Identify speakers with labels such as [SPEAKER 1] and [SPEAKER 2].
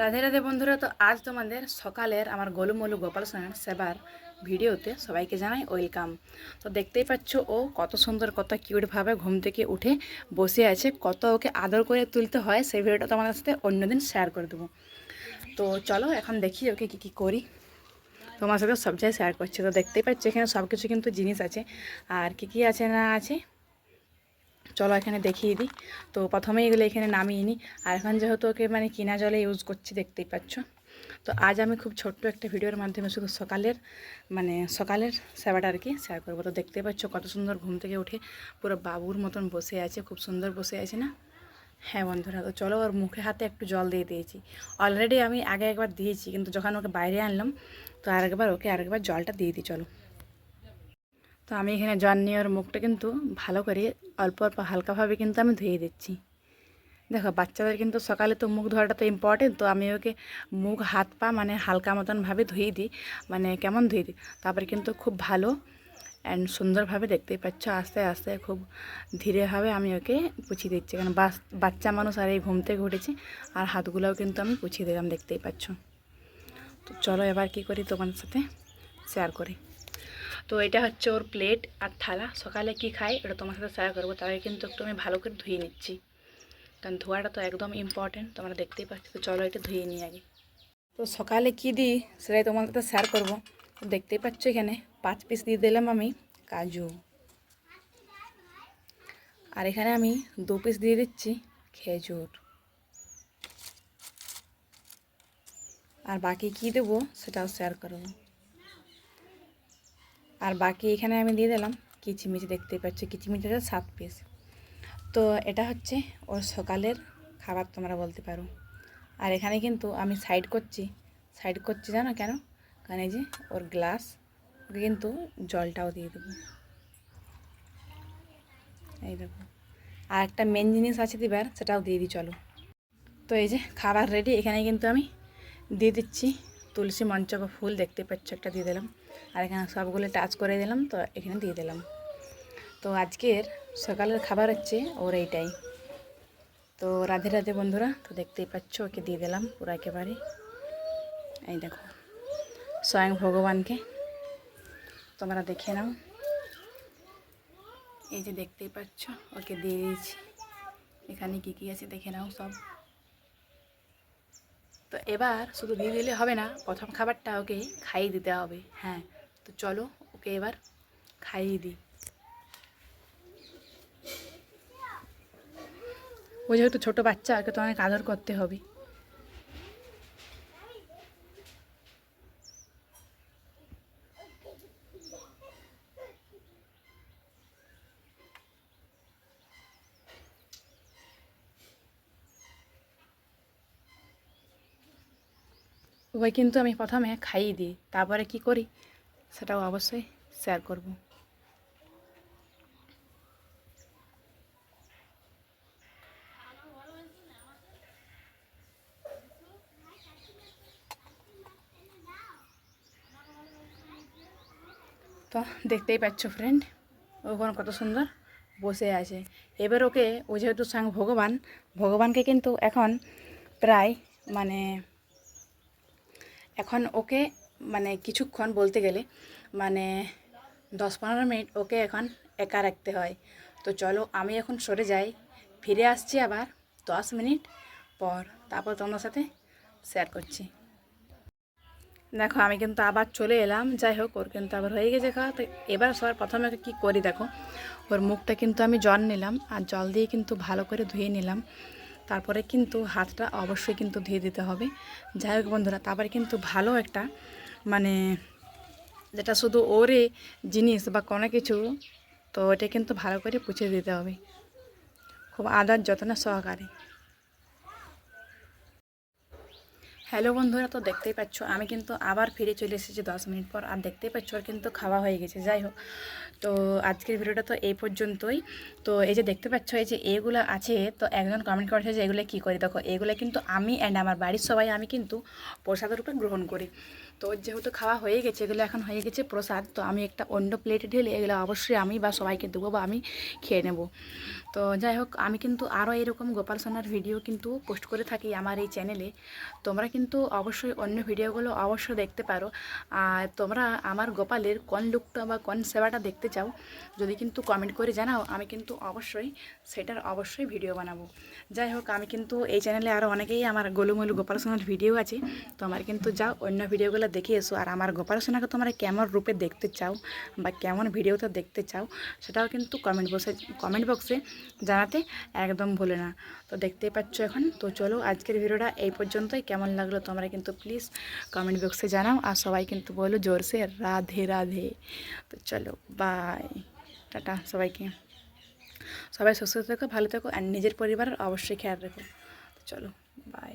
[SPEAKER 1] রাধে রাধে বন্ধুরা, তো আজ তোমাদের সকালের আমার গোলুমলু গোপাল সোনার সেবার ভিডিওতে সবাইকে জানাই ওয়েলকাম। তো দেখতেই পাচ্ছ ও কত সুন্দর, কত কিউটভাবে ঘুম থেকে উঠে বসে আছে, কত ওকে আদর করে তুলতে হয়, সেই ভিডিওটা তোমাদের সাথে অন্যদিন শেয়ার করে দেবো। তো চলো এখন দেখি ওকে কী কী করি। তোমার সাথে সব জায়গায় শেয়ার করছি। তো দেখতেই পাচ্ছ এখানে সব কিছু কিন্তু জিনিস আছে। আর কী কী আছে না আছে? চলো এখানে দেখিয়ে দিই। তো প্রথমেই এগুলো এখানে নামিয়ে নিই। আর এখন যেহেতু ওকে মানে কিনা জলে ইউজ করছি, দেখতেই পাচ্ছ। তো আজ আমি খুব ছোট্ট একটা ভিডিওর মাধ্যমে শুধু সকালের মানে সকালের সেবাটা আর কি শেয়ার করব। তো দেখতেই পাচ্ছ কত সুন্দর ঘুম থেকে উঠে পুরো বাবুর মতন বসে আছে, খুব সুন্দর বসে আছে না? হ্যাঁ বন্ধুরা, তো চলো ওর মুখে হাতে একটু জল দিয়ে দিয়েছি। অলরেডি আমি আগে একবার দিয়েছি, কিন্তু যখন ওকে বাইরে আনলাম, তো আরেকবার ওকে আরেকবার জলটা দিয়ে দিই, চলো। তো আমি এখানে জল নিয়ে ওর মুখটা কিন্তু ভালো করে অল্প অল্প হালকাভাবে কিন্তু আমি ধুয়ে দিচ্ছি। দেখো, বাচ্চাদের কিন্তু সকালে তো মুখ ধোয়াটা তো ইম্পর্টেন্ট তো আমি ওকে মুখ, হাত, পা মানে হালকা মতনভাবে ধুয়ে দিই মানে কেমন ধুয়ে দিই, তারপরে কিন্তু খুব ভালো অ্যান্ড সুন্দরভাবে দেখতেই পাচ্ছ, আস্তে আস্তে খুব ধীরেভাবে আমি ওকে পুছিয়ে দিচ্ছি। কারণ বাচ্চা মানুষ আর এই ঘুম থেকে উঠেছে, আর হাতগুলোও কিন্তু আমি পুছিয়ে দিলাম, দেখতেই পাচ্ছ। তো চলো এবার কি করি তোমার সাথে শেয়ার করি। তো এটা হচ্ছে ওর প্লেট আর থালা। সকালে কি খাই এটা তোমার সাথে শেয়ার করব। আগে কিন্তু একটু আমি ভালো করে ধুয়ে নিচ্ছি। কারণ ধোয়াটা তো একদম ইম্পর্টেন্ট তোমরা দেখতেই পাচ্ছ। তো চলো এটা ধুয়ে নিই আগে। তো সকালে কি দিই, সেটাই তোমার সাথে শেয়ার করব। দেখতেই পাচ্ছ এখানে পাঁচ পিস দিয়ে দিলাম আমি কাজু। আর এখানে আমি দু পিস দিয়ে দিচ্ছি খেজুর। আর বাকি কি দেবো, সেটাও শেয়ার করব। আর বাকি এখানে আমি দিয়ে দিলাম কিচিমিচি, দেখতেই পাচ্ছি কিচিমিচিটা সাত পিস তো এটা হচ্ছে ওর সকালের খাবার তোমরা বলতে পারো। আর এখানে কিন্তু আমি সাইড করছি। সাইড করছি জানো কেন? কারণ যে ওর গ্লাস ওকে কিন্তু জলটাও দিয়ে দেবো। এই দেখো। আর একটা মেন জিনিস আছে দিবার সেটাও দিয়ে দিই, চলো। তো এই যে খাবার রেডি এখানে কিন্তু আমি দিয়ে দিচ্ছি তুলসী মঞ্চকা ফুল, দেখতে পাচ্ছ, একটা দিয়ে দিলাম। আর এখানে সবগুলো টাচ করে দিলাম, তো এখানে দিয়ে দিলাম। তো আজকের সকালের খাবার হচ্ছে ওর এইটাই। তো রাধে রাধে বন্ধুরা, তো দেখতেই পাচ্ছ ওকে দিয়ে দিলাম পুরো একেবারে। এই দেখো, স্বয়ং ভগবানকে। তোমরা দেখে নাও। এই যে দেখতেই পাচ্ছ, ওকে দিয়ে দিয়েছি। এখানে কী কী আছে দেখে নাও সব। তো এবার শুধু দিয়ে দিলে হবে না, প্রথম খাবারটা ওকে খাইয়ে দিতে হবে। হ্যাঁ তো চলো ওকে এবার খাইয়ে দিই। ও যেহেতু ছোটো বাচ্চা, ওকে তো অনেক আদর করতে হবে। ওই কিন্তু আমি প্রথমে খাইয়ে দিই, তারপরে কি করি সেটাও অবশ্যই শেয়ার করব। তো দেখতেই পাচ্ছ ফ্রেন্ড ওখানে কত সুন্দর বসে আছে। এবার ওকে, ও যেহেতু সাং ভগবান, ভগবানকে কিন্তু এখন প্রায় মানে এখন ওকে মানে কিছুক্ষণ বলতে গেলে মানে দশ পনেরো মিনিট ওকে এখন একা রাখতে হয়। তো চলো, আমি এখন সরে যাই, ফিরে আসছি আবার দশ মিনিট পর, তারপর তোমার সাথে শেয়ার করছি। দেখো, আমি কিন্তু আবার চলে এলাম, যাই হোক, ওর কিন্তু আবার হয়ে গেছে খাওয়া। তো এবার সবার প্রথমে কী করি দেখো, ওর মুখটা কিন্তু আমি জল নিলাম, আর জল দিয়ে কিন্তু ভালো করে ধুয়ে নিলাম। তারপরে কিন্তু হাতটা অবশ্যই কিন্তু ধুয়ে দিতে হবে। যাই হোক বন্ধুরা, তারপরে কিন্তু ভালো একটা মানে যেটা শুধু ওরে জিনিস বা কোনো কিছু, তো এটা কিন্তু ভালো করে পুছিয়ে দিতে হবে। খুব আদার যত্ন সহকারে। হ্যালো বন্ধুরা, তো দেখতেই পাচ্ছ, আমি কিন্তু আবার ফিরে চলে এসেছি দশ মিনিট পর। আর দেখতেই পাচ্ছ আর কিন্তু খাওয়া হয়ে গেছে, যাই হোক। তো আজকের ভিডিওটা তো এই পর্যন্তই। তো এই যে দেখতে পাচ্ছ, এই যে এগুলো আছে, তো একজন কমেন্ট করেছে যে এগুলো কী করি? দেখো, এগুলো কিন্তু আমি অ্যান্ড আমার বাড়ির সবাই, আমি কিন্তু প্রসাদের রূপে গ্রহণ করি। তো যেহেতু খাওয়া হয়ে গেছে, এগুলো এখন হয়ে গেছে প্রসাদ, তো আমি একটা অন্য প্লেটে ঢেলে এগুলো অবশ্যই আমি বা সবাইকে দেবো বা আমি খেয়ে নেব। তো যাই হোক, আমি কিন্তু আরও এরকম গোপাল সোনার ভিডিও কিন্তু পোস্ট করে থাকি আমার এই চ্যানেলে তোমরা কিন্তু অবশ্যই অন্য ভিডিওগুলো অবশ্যই দেখতে পারো। আর তোমরা আমার গোপালের কোন লুকটা বা কোন সেবাটা দেখতে চাও, যদি কিন্তু কমেন্ট করে জানাও, আমি কিন্তু অবশ্যই সেটার অবশ্যই ভিডিও বানাবো। যাই হোক, আমি কিন্তু এই চ্যানেলে আরও অনেকেই আমার গোলুমলু গোপাল সোনার ভিডিও আছে, তো আমার কিন্তু যাও, অন্য ভিডিওগুলো দেখে এসো আর আমার গোপাল সোনাকে তোমরা কেমন রূপে দেখতে চাও বা কেমন ভিডিওতে দেখতে চাও, সেটাও কিন্তু কমেন্ট বক্সে কমেন্ট বক্সে জানাতে একদম ভুলে না। তো দেখতেই পাচ্ছ এখন। তো চলো আজকের ভিডিওটা এই পর্যন্তই। কেমন লাগল তোমরা কিন্তু প্লিজ কমেন্ট বক্সে জানাও। আর সবাই কিন্তু বলো জোরসে রাধে রাধে। তো চলো বাই টাটা সবাইকে। সবাই সুস্থ থেকো, ভালো থেকো, আর নিজের পরিবারের অবশ্যই খেয়াল রেখো। চলো বাই